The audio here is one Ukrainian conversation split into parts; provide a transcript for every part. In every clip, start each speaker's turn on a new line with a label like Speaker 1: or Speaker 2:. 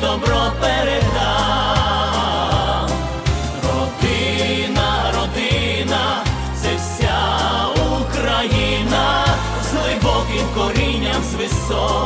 Speaker 1: добро передам. Родина, родина, це вся Україна з глибоким корінням, з високим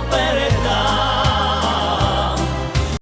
Speaker 1: i'm per